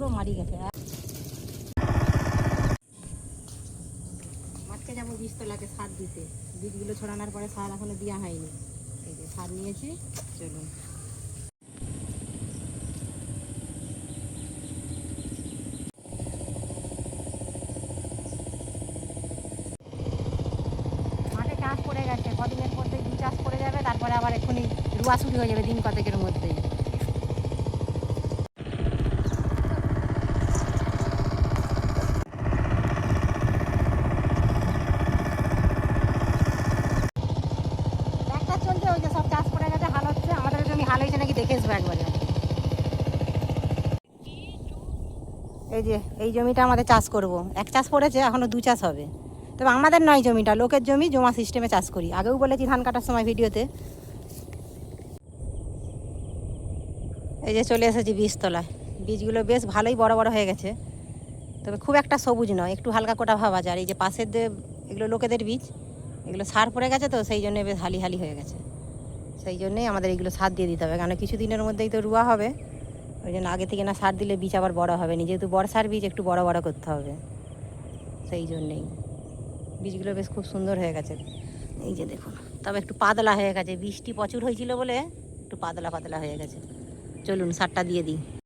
পুরো মারি গেছে। মাঠকে যাব বীজতলাকে সার দিতে। বীজগুলো ছড়ানোর পরে সার এখনও দেওয়া হয়নি। এই যে সার নিয়েছি, চলুন। কদিনের মধ্যেই দু চাষ পড়ে যাবে, তারপরে আবার এক্ষুনি রুয়া শুরু হয়ে যাবে দিন কতকের মধ্যেই একটা চলছে ওই যে সব চাষ পড়ে গেছে হাল হচ্ছে জমি হয়েছে নাকি দেখে আসব একবারে। এই যে, এই জমিটা আমাদের চাষ করব। এক চাষ পড়েছে এখনও দু চাষ হবে। তবে আমাদের নয় জমিটা, লোকের জমি, জমা সিস্টেমে চাষ করি। আগেও বলেছি ধান কাটার সময় ভিডিওতে। এই যে চলে এসেছি বীজতলায়। বীজগুলো বেশ ভালোই বড় বড় হয়ে গেছে। তবে খুব একটা সবুজ নয়, একটু হালকা কোটা ভাব আর এই যে পাশের এগুলো লোকেদের বীজ, এগুলো সার পড়ে গেছে তো, সেই জন্য বেশ হালি হালি হয়ে গেছে। সেই জন্যেই আমাদের এগুলো সার দিয়ে দিতে হবে। কারণ কিছু দিনের মধ্যেই তো রুয়া হবে। ওই জন্য আগে থেকে না সার দিলে বীজ আবার বড় হবে। না যেহেতু বর্ষার বীজ, একটু বড় বড় করতে হবে। সেই জন্যেই। বীজগুলো বেশ খুব সুন্দর হয়ে গেছে। এই যে দেখুন, তবে একটু পাতলা হয়ে গেছে। বৃষ্টি প্রচুর হয়েছিল বলে একটু পাতলা পাতলা হয়ে গেছে। চলুন সারটা দিয়ে দিই।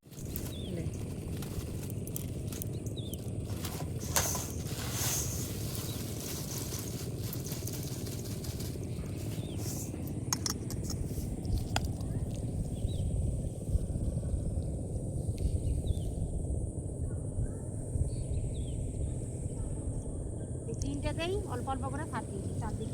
এই অল্প অল্প করে সার দিয়েছি চারদিক।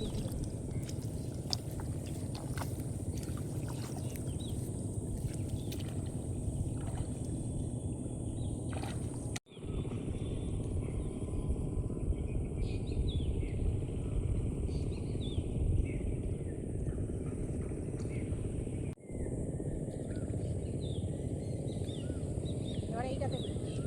এইটাতে দিই।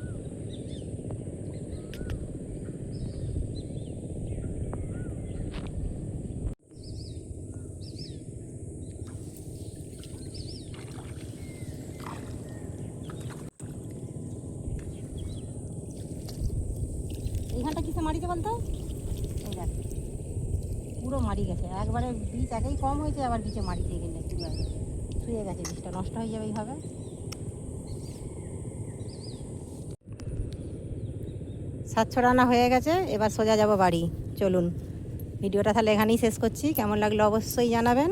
এইখানটা কিসে মারিতে বলতো? এই দেখ, পুরো মারি গেছে। একবারে বীজ একেই কম হয়েছে, আবার বীজে মারিতে গেলে পুরো। শুয়ে গেছে বীজটা নষ্ট হয়ে যাবে এইভাবে। সাত ছড়ানো হয়ে গেছে, এবার সোজা যাব বাড়ি। চলুন, ভিডিওটা তাহলে এখানেই শেষ করছি। কেমন লাগল অবশ্যই জানাবেন।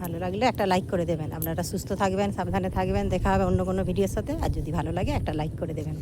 ভালো লাগলে একটা লাইক করে দেবেন। আপনারা সুস্থ থাকবেন, সাবধানে থাকবেন, দেখা হবে অন্য কোনো ভিডিওর সাথে। আর যদি ভালো লাগে, একটা লাইক করে দেবেন।